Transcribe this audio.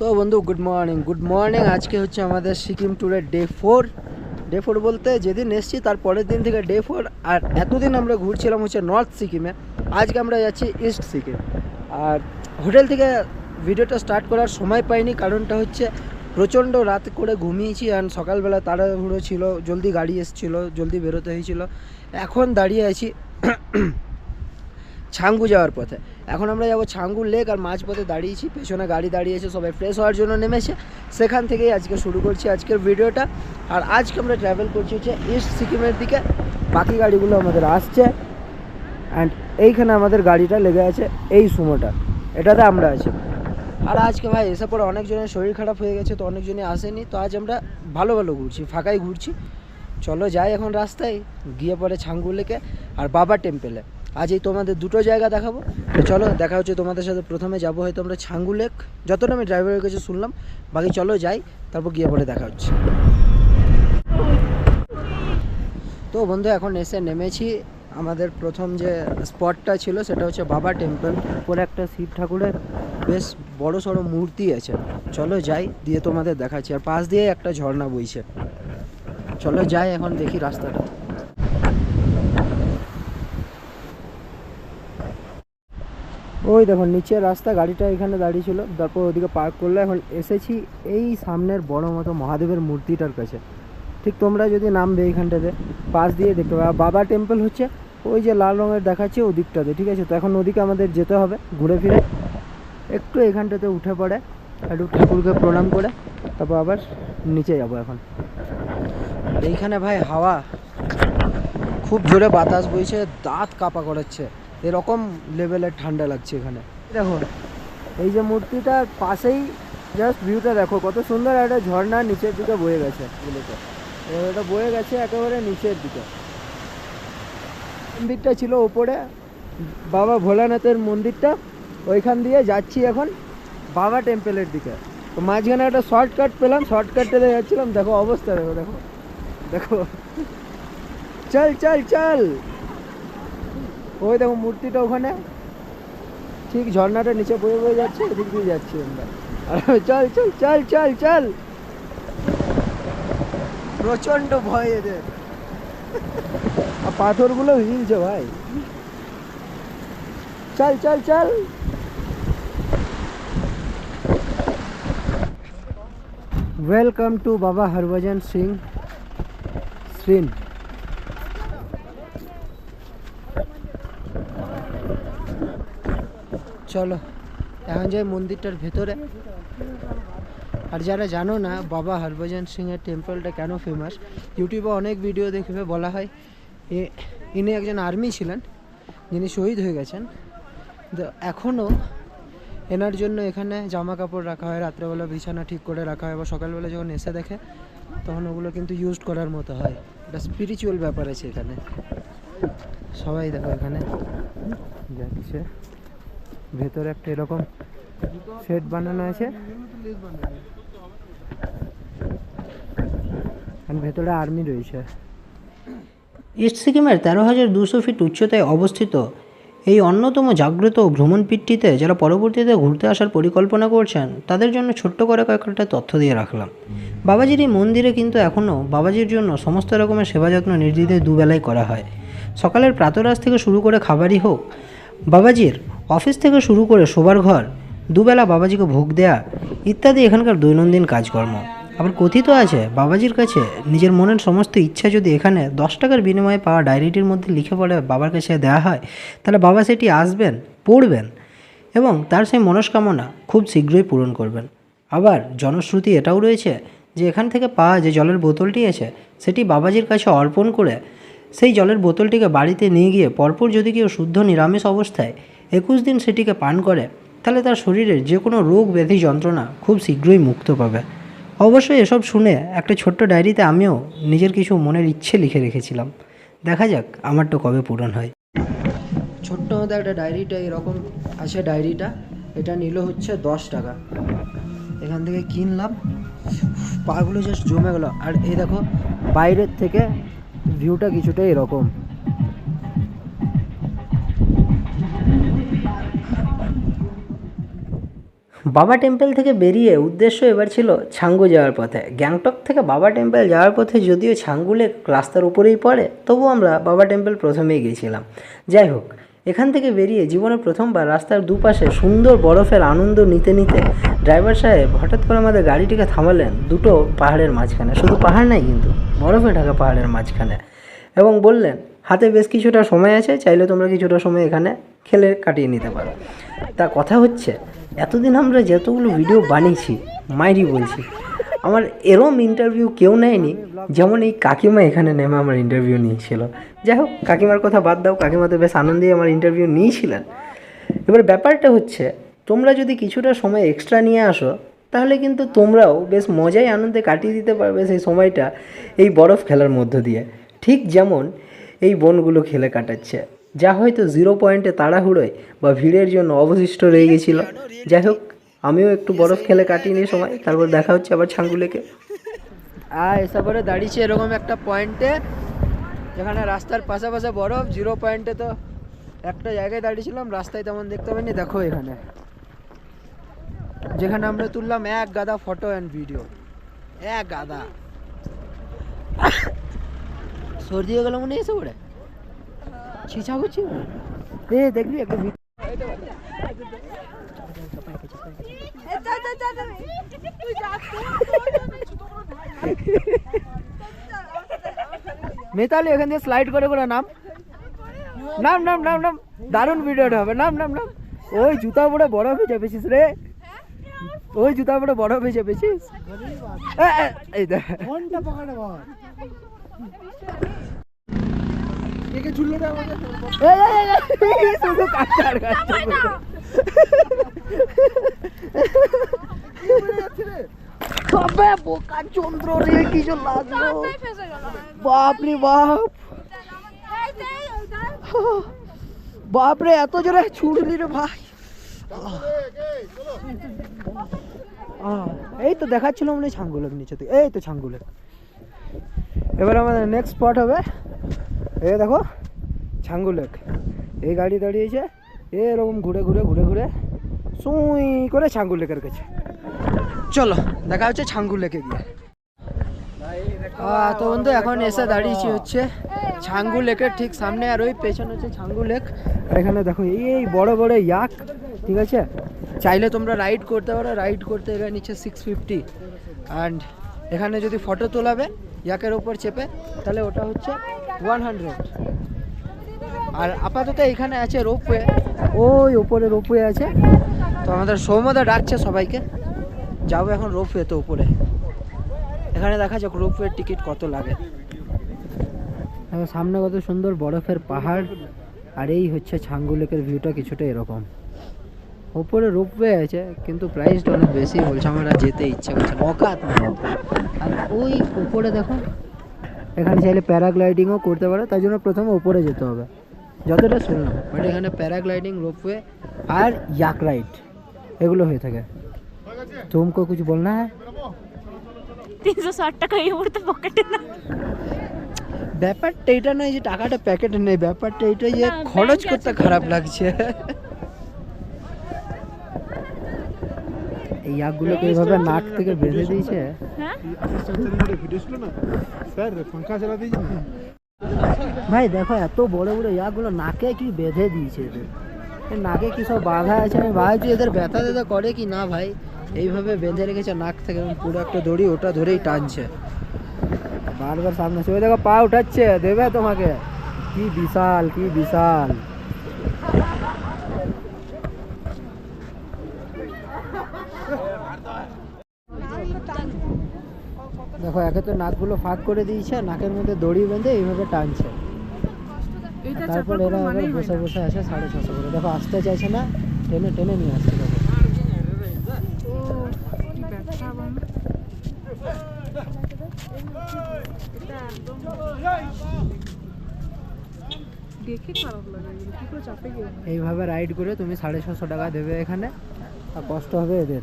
তো বন্ধু good morning good morning আজকে হচ্ছে আমাদের সিকিম ট্যুরের ডে ফোর ডে ফোর বলতে যেদিন এসছি, তার পরের দিন থেকে ডে ফোর আর এতদিন আমরা ঘুরছিলাম হচ্ছে নর্থ সিকিমে। আজকে আমরা যাচ্ছি ইস্ট সিকিম। আর হোটেল থেকে ভিডিওটা স্টার্ট করার সময় পাইনি, কারণটা হচ্ছে প্রচণ্ড রাত করে ঘুমিয়েছি অ্যান্ড সকালবেলা তাড়াহুড়ো ছিল, জলদি গাড়ি এসেছিল, জলদি বেরোতে হয়েছিল। এখন দাঁড়িয়ে আছি ছাঙ্গু যাওয়ার পথে। এখন আমরা যাব ছাঙ্গু লেক আর মাঝপথে দাঁড়িয়েছি, পেছনে গাড়ি দাঁড়িয়েছে, সবাই ফ্রেশ হওয়ার জন্য নেমেছে। সেখান থেকেই আজকে শুরু করছি আজকের ভিডিওটা। আর আজকে আমরা ট্রাভেল করছি হচ্ছে ইস্ট সিকিমের দিকে। বাকি গাড়িগুলো আমাদের আসছে। অ্যান্ড এইখানে আমাদের গাড়িটা লেগে আছে এই সুমোটা। এটাতে আমরা আছি। আর আজকে ভাই এসে পরে অনেকজনের শরীর খারাপ হয়ে গেছে, তো অনেকজনই আসেনি। তো আজ আমরা ভালো ভালো ঘুরছি, ফাঁকাই ঘুরছি। চলো যাই এখন রাস্তায়। গিয়ে পরে ছাঙ্গু লেকে আর বাবা টেম্পেলে আজ এই তোমাদের দুটো জায়গা দেখাবো। তো চলো, দেখা হচ্ছে তোমাদের সাথে। প্রথমে যাব হয়তো আমরা ছাঙ্গু লেক। যতটা আমি ড্রাইভারের কাছে শুনলাম, বাকি চলো যাই, তারপর গিয়ে পরে দেখা হচ্ছে। তো বন্ধু, এখন এসে নেমেছি। আমাদের প্রথম যে স্পটটা ছিল, সেটা হচ্ছে বাবা টেম্পল উপরে একটা শিব ঠাকুরের বেশ বড় সড়ো মূর্তি আছে। চলো যাই, দিয়ে তোমাদের দেখাচ্ছি। আর পাশ দিয়ে একটা ঝর্ণা বইছে। চলো যাই, এখন দেখি রাস্তাটা। ওই দেখো নিচের রাস্তা, গাড়িটা এখানে দাঁড়িয়ে ছিল। তারপর ওদিকে পার্ক করল, এখন এসেছি এই সামনের বড় মতো মহাদেবের মূর্তিটার কাছে। ঠিক তোমরা যদি নামবে এইখানটাতে, পাশ দিয়ে দেখতে পাবে। বাবা টেম্পল হচ্ছে ওই যে লাল রঙের দেখাচ্ছে ওদিকটাতে, ঠিক আছে? তো এখন ওদিকে আমাদের যেতে হবে, ঘুরে ফিরে। একটু এখানটাতে উঠে পড়ে, একটু ঠাকুরকে প্রণাম করে, তারপর আবার নিচে যাব এখন। এইখানে ভাই হাওয়া, খুব জোরে বাতাস বইছে, দাঁত কাপা করাচ্ছে। এরকম লেভেলের ঠান্ডা লাগছে এখানে। দেখো, এই যে মূর্তিটার পাশেই জাস্ট ভিউটা দেখো, কত সুন্দর একটা ঝর্ণা নিচের দিকে বয়ে গেছে এগুলোতে। এটা বয়ে গেছে একেবারে নিচের দিকে। মন্দিরটা ছিল ওপরে বাবা ভোলানাথের মন্দিরটা, ওইখান দিয়ে যাচ্ছি এখন বাবা টেম্পেলের দিকে। তো মাঝখানে একটা শর্টকাট পেলাম শর্টকাটটাতে যাচ্ছিলাম, দেখো অবস্থা দেখো দেখো। দেখো। চল চল চল! ওই দেখো মূর্তিটা ওখানে। ঠিক ঝর্ণাটা নিচে বয়ে বয়ে যাচ্ছে, এদিক দিয়ে যাচ্ছি আমরা। আর চল চল চল চল চল। প্রচণ্ড ভয় এদের। আর পাথরগুলো হিলছে ভাই। চল চল চল। ওয়েলকাম টু বাবা হরভজন সিং শ্রীন চলো, এখন যাই মন্দিরটার ভেতরে। আর যারা জানো না, বাবা হরভজন সিংয়ের টেম্পলটা কেন ফেমাস ইউটিউবে অনেক ভিডিও দেখবে, বলা হয় ইনি একজন আর্মি ছিলেন, যিনি শহীদ হয়ে গেছেন। তো এখনও এনার জন্য এখানে জামা কাপড় রাখা হয়, রাত্রেবেলা বিছানা ঠিক করে রাখা হয়, বা সকালবেলা যখন এসে দেখে, তখন ওগুলো কিন্তু ইউজ করার মতো হয়। এটা স্পিরিচুয়াল ব্যাপার আছে এখানে। সবাই দেখো এখানে। যাচ্ছে। ভেতরে একটা এরকম সেট বানানো আছে। ভেতরে আর্মি রয়েছে। ইস্ট সিকিমের তেরো হাজার দুশো ফিট উচ্চতায় অবস্থিত এই অন্যতম জাগ্রত ভ্রমণপীঠটিতে যারা পরবর্তীতে ঘুরতে আসার পরিকল্পনা করছেন, তাদের জন্য ছোট্ট করে কয়েকটা তথ্য দিয়ে রাখলাম। বাবাজির এই মন্দিরে কিন্তু এখনও বাবাজির জন্য সমস্ত রকমের সেবা যত্ন নির্দ্বিধায় দুবেলায় করা হয়। সকালের প্রাতরাশ থেকে শুরু করে খাবারই হোক, বাবাজির অফিস থেকে শুরু করে শোবার ঘর, দুবেলা বাবাজিকে ভোগ দেয়া ইত্যাদি এখানকার দৈনন্দিন কাজকর্ম। আবার কথিত আছে, বাবাজির কাছে নিজের মনের সমস্ত ইচ্ছা যদি এখানে দশ টাকার বিনিময়ে পাওয়া ডায়েরিটির মধ্যে লিখে পড়ে বাবার কাছে দেওয়া হয়, তাহলে বাবা সেটি আসবেন, পড়বেন এবং তার সেই মনস্কামনা খুব শীঘ্রই পূরণ করবেন। আবার জনশ্রুতি এটাও রয়েছে যে এখান থেকে পাওয়া যে জলের বোতলটি আছে, সেটি বাবাজির কাছে অর্পণ করে সেই জলের বোতলটিকে বাড়িতে নিয়ে গিয়ে পরপর যদি কেউ শুদ্ধ নিরামিষ অবস্থায় একুশ দিন সেটিকে পান করে, তাহলে তার শরীরের যে কোনো রোগ ব্যাধি যন্ত্রণা খুব শীঘ্রই মুক্ত পাবে। অবশ্যই এসব শুনে একটা ছোট্ট ডায়েরিতে আমিও নিজের কিছু মনের ইচ্ছে লিখে রেখেছিলাম। দেখা যাক আমারটা কবে পূরণ হয়। ছোট্ট মতো একটা ডায়েরিটা, এরকম আছে ডায়েরিটা। এটা নিল হচ্ছে দশ টাকা। এখান থেকে কিনলাম। পাগুলো জাস্ট জমে গেলো। আর এই দেখো, বাইরের থেকে ভিউটা কিছুটা এরকম। বাবা টেম্পল থেকে বেরিয়ে উদ্দেশ্য এবার ছিল ছাঙ্গু যাওয়ার পথে। গ্যাংটক থেকে বাবা টেম্পল যাওয়ার পথে যদিও ছাঙ্গু লেক রাস্তার উপরেই পড়ে তবু আমরা বাবা টেম্পল প্রথমেই গিয়েছিলাম যাই হোক, এখান থেকে বেরিয়ে জীবনে প্রথমবার রাস্তার দুপাশে সুন্দর বরফের আনন্দ নিতে নিতে ড্রাইভার সাহেব হঠাৎ করে আমাদের গাড়িটিকে থামালেন দুটো পাহাড়ের মাঝখানে। শুধু পাহাড় নাই কিন্তু বরফে ঢাকা পাহাড়ের মাঝখানে এবং বললেন, হাতে বেশ কিছুটা সময় আছে, চাইলে তোমরা কিছুটা সময় এখানে খেলে কাটিয়ে নিতে পারো। তা কথা হচ্ছে এতদিন আমরা যতগুলো ভিডিও বানিয়েছি, মাইরি বলছি, আমার এরম ইন্টারভিউ কেউ নেয়নি, যেমন এই কাকিমা এখানে নেমে আমার ইন্টারভিউ নিয়েছিল। যাই হোক, কাকিমার কথা বাদ দাও, কাকিমা তো বেশ আনন্দেই আমার ইন্টারভিউ নিয়েছিলেন। এবার ব্যাপারটা হচ্ছে, তোমরা যদি কিছুটা সময় এক্সট্রা নিয়ে আসো, তাহলে কিন্তু তোমরাও বেশ মজাই আনন্দে কাটিয়ে দিতে পারবে সেই সময়টা এই বরফ খেলার মধ্য দিয়ে। ঠিক যেমন এই বনগুলো খেলে কাটাচ্ছে। যা হয়তো জিরো পয়েন্টে তাড়াহুড়োয় বা ভিড়ের জন্য অবশিষ্ট রয়ে গেছিল। যাই হোক, আমিও একটু বরফ খেলে কাটিয়ে নিয়ে সময়, তারপর দেখা হচ্ছে আবার ছাঙ্গুলেকে আর এসে পরে দাঁড়িয়েছি এরকম একটা পয়েন্টে যেখানে রাস্তার পাশাপাশি বরফ জিরো পয়েন্টে তো একটা জায়গায় দাঁড়িয়েছিলাম, রাস্তায় তেমন দেখতে পাইনি, দেখো এখানে। যেখানে আমরা তুললাম এক গাদা ফটো অ্যান্ড ভিডিও এক গাদা। সর্দি হয়ে গেল মনে এসে পড়ে ছিছা করছি এ দেখবি একটা মিতালি এখান দিয়ে স্লাইড করে করে নাম। নাম নাম নাম নাম। দারুণ ভিডিওটা হবে। নাম নাম নাম। ওই জুতা পরে বড় হয়ে চেপেছিস রে। ওই জুতা পরে বড় হয়ে এ, এই দেখ। এই, এই, এই, এই, শুধু তবে বোকা চন্দ্র রে কি যে লাগল। বাপ। রে বাপ বাপ রে এত জোরে ছুটলি রে ভাই। এই তো দেখাচ্ছিল মনে হয় ছাঙ্গুলেক নিচে এই তো ছাঙ্গুলেক। এবার আমাদের নেক্সট স্পট হবে। এই দেখো, ছাঙ্গু লেক। এই গাড়ি দাঁড়িয়েছে, এরকম ঘুরে ঘুরে ঘুরে ঘুরে সুই করে ছাঙ্গু লেকের কাছে। চলো, দেখা হচ্ছে ছাঙ্গু লেকে গিয়ে। তো বন্ধু, এখন এসে দাঁড়িয়েছি হচ্ছে ছাঙ্গু লেকের ঠিক সামনে, আর ওই পেছনে হচ্ছে ছাঙ্গু লেক। এখানে দেখো, এই বড় বড় ইয়াক ঠিক আছে? চাইলে তোমরা রাইড করতে পারো রাইড করতে এখানে নিচ্ছে সিক্স ফিফটি অ্যান্ড এখানে যদি ফটো তোলাবে ইয়াকের ওপর চেপে, তাহলে ওটা হচ্ছে ওয়ান হান্ড্রেড আর আপাতত এখানে আছে রোপওয়ে। ওই ওপরে রোপওয়ে আছে। তো আমাদের সৌমদা ডাকছে সবাইকে। যাব এখন রোপওয়ে তো উপরে। এখানে দেখা যাক রোপওয়ের টিকিট কত লাগে। সামনে কত সুন্দর বরফের পাহাড়। আর এই হচ্ছে ছাঙ্গু লেকের ভিউটা কিছুটা এরকম। ওপরে রোপওয়ে আছে কিন্তু প্রাইসটা অনেক বেশি বলছে। আমার যেতে ইচ্ছে করছে। অকাত আর ওই উপরে দেখো এখানে চাইলে প্যারাগ্লাইডিংও করতে পারো তাই জন্য প্রথমে উপরে যেতে হবে। যতটা শুনলাম বাট এখানে প্যারাগ্লাইডিং রোপওয়ে আর ইয়াক রাইড এগুলো হয়ে থাকে। তোমকে কিছু বলনা হ্যাঁ তিনশো ষাট টাকা এই মুহূর্তে পকেটে না। ব্যাপারটা এটা নয় যে টাকাটা প্যাকেটে নেই ব্যাপারটা এটা যে খরচ করতে খারাপ লাগছে। এই ইয়াকগুলোকে এইভাবে নাক থেকে বেঁধে দিয়েছে। হ্যাঁ? ভাই দেখো এত বড় বড় ইয়াকগুলো নাকে কি বেঁধে দিয়েছে এদের? নাকে কি সব বাঁধা আছে? আমি ভাবছি এদের ব্যথা ট্যাথা করে কি না ভাই? এইভাবে বেঁধে রেখেছে নাক থেকে পুরো একটা দড়ি ওটা ধরেই টানছে। বারবার সামনে সে দেখো পা উঠাচ্ছে দেবে তোমাকে? কি বিশাল কি বিশাল। দেখো একে তো নাকগুলো ফাঁক করে দিয়েছে নাকের মধ্যে দড়ি বেঁধে এইভাবে টানছে। তারপর এরা আবার বসে বসে আসে সাড়ে ছশো করে। দেখো আসতে চাইছে না টেনে টেনে নিয়ে আসছে দেখো। এইভাবে রাইড করে তুমি সাড়ে ছশো টাকা দেবে এখানে আর কষ্ট হবে এদের।